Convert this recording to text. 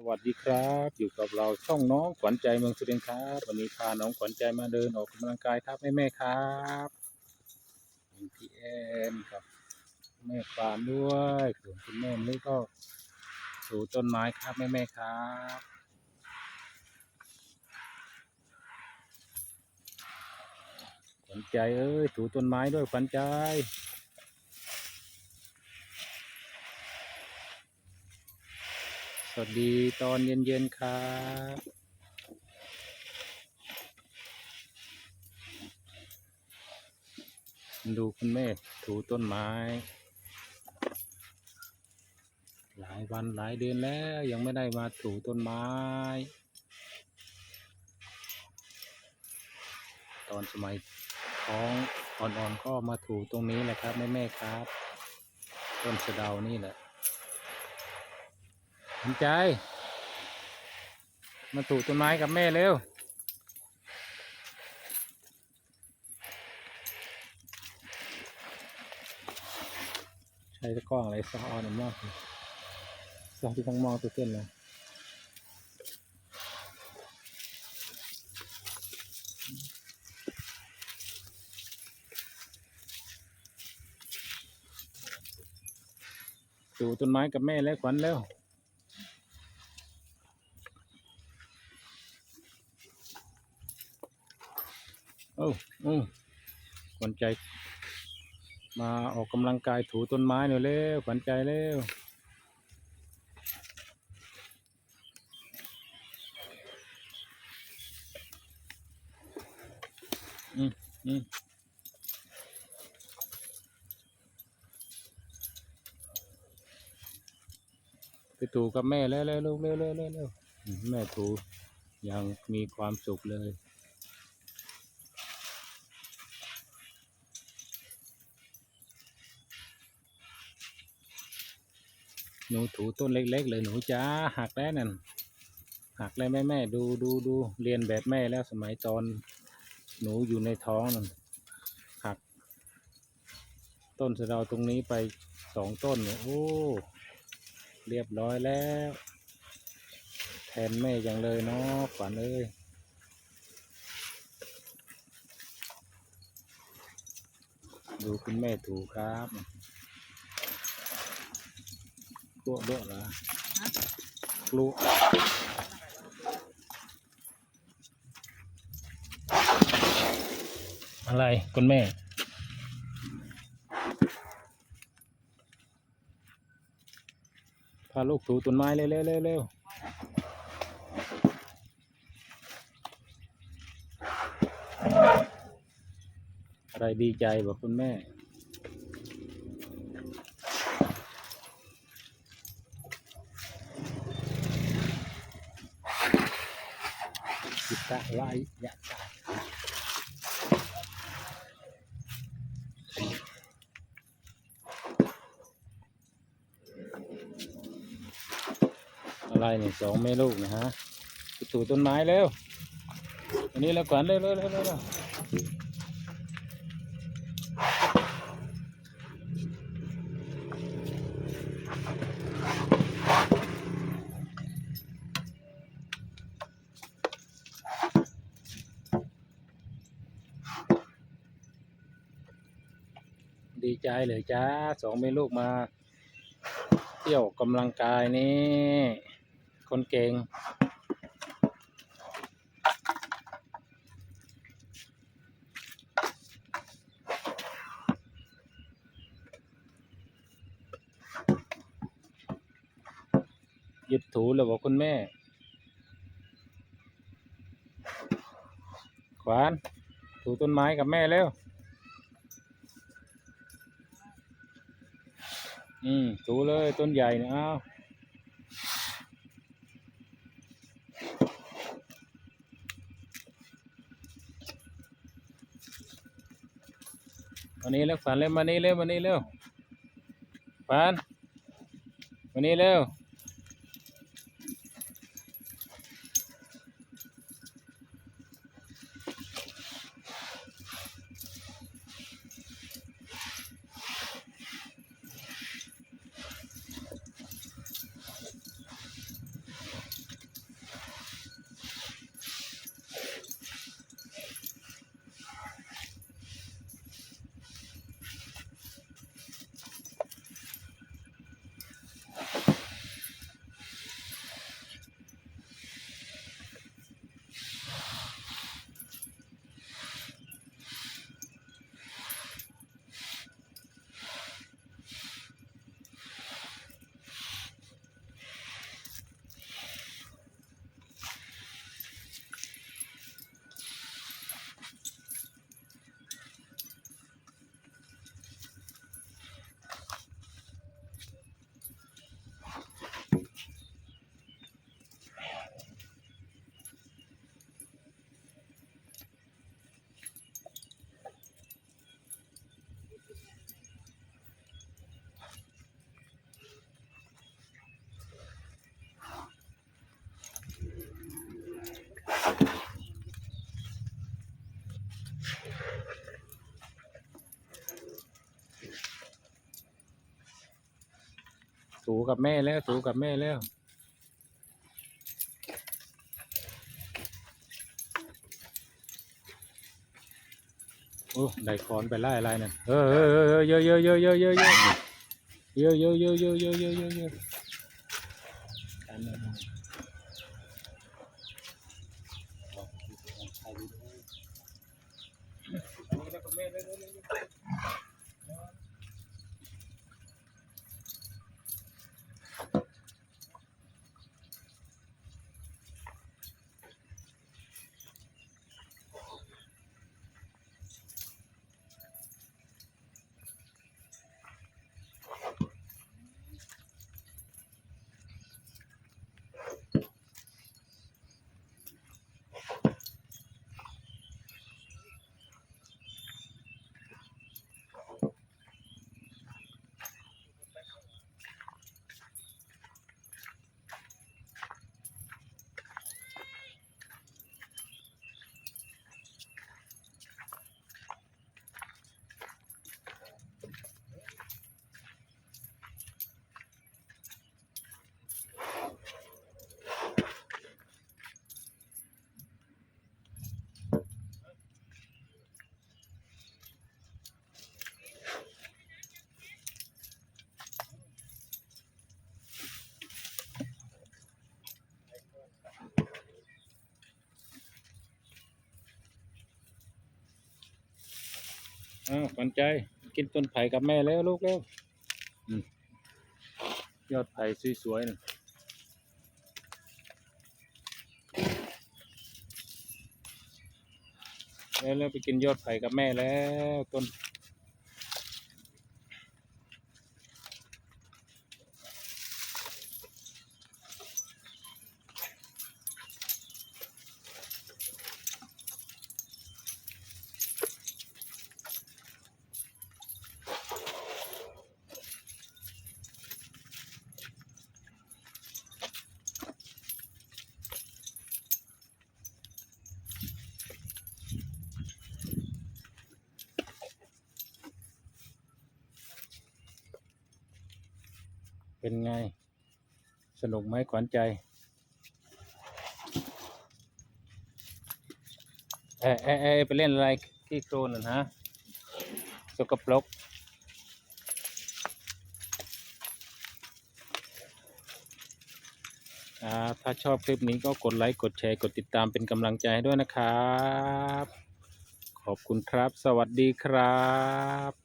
สวัสดีครับ อยู่กับเราช่องน้องขวัญใจเมืองสุรินทร์ครับ วันนี้พาน้องขวัญใจมาเดินออกกำลังกายครับแม่แม่ครับพี่แอนครับ แม่ฟานด้วยส่วนคุณแม่นี่ก็ถูต้นไม้ครับแม่แม่ครับขวัญใจเอ้ยถูต้นไม้ด้วยขวัญใจ วัสดีตอนเย็นๆครับดูคุณแม่ถูต้นไม้ หลายวันหลายเดือนแล้วยังไม่ได้มาถูต้นไม้ ตอนสมัยท้องอ่อนๆก็มาถูตรงนี้แหละครับแม่ๆครับ ต้นสะเดานี่แหละ สนใจ มาถูต้นไม้กับแม่เร็ว ใช้ตะกร้องอะไรซอออนมากเลยซอที่ต้องมองตัวเส้นเลยถูต้นไม้กับแม่แล้วขวัญเร็ว โอ้โอ้ขวัญใจ มาออกกำลังกายถูต้นไม้หน่อยเร็วขวัญใจเร็วอืมอืมไปถูกับแม่แล้วเร็วเร็วเร็วเร็วเร็วเร็วแม่ถูยังมีความสุขเลย หนูถูต้นเล็ก ๆ เลยหนูจ้าหักแล้วนั่นหักแล้วแม่แม่ดูดูดูเรียนแบบแม่แล้วสมัยตอนหนูอยู่ในท้องนั่นหัก ต้นสะเดาตรงนี้ไปสองต้นเนี่ยโอ้เรียบร้อยแล้ว แทนแม่อย่างเลยเนาะขวัญเอ้ยดูคุณแม่ถูครับ ลัวด้วยเหรอกลัวอะไรคุณแม่ พาลูกถูต้นไม้เร็วเร็วเร็วเร็วอะไรดีใจบอกคุณแม่ kita laik ya kan อะไรเนี่ยสองแม่ลูกนะฮะไปถูต้นไม้เร็วอันนี้แล้วก่อนเร็วเร็วเร็วเร็ว ดีใจเลยจ้าสองแม่ลูกมา เที่ยวกำลังกายนี่ คนเก่ง หยุดถูเลยบอกคุณแม่ ขวาน ถูต้นไม้กับแม่เร็ว อืมถูเลยต้นใหญ่นะเอาวันนี้แล้วฝันเร็วมานี่เร็วมานี่เร็วฝันมานี่เร็ว ถูกับแม่แล้วถูกับแม่แล้วโอ้ได้คอนไปไล่อะไรนั่นเออเออเออเออเยอะเยอะเยอะเยอะเยอะเยอะเยอะเยอะเยอะเยอะเยอะเยอะ pero... อ้าวขวันใจ กินต้นไผ่กับแม่แล้วลูกแล้วอยอดไผ่สวยๆนะแล้วแล้วไปกินยอดไผ่กับแม่แล้วต้น เป็นไง สนุกไหมขวัญใจเอะเอะเอะไปเล่นอะไรที่โครนน่ะฮะสกปรกอ่าถ้าชอบคลิปนี้ก็กดไลค์ กดแชร์ กดติดตามเป็นกำลังใจให้ด้วยนะครับ ขอบคุณครับ สวัสดีครับ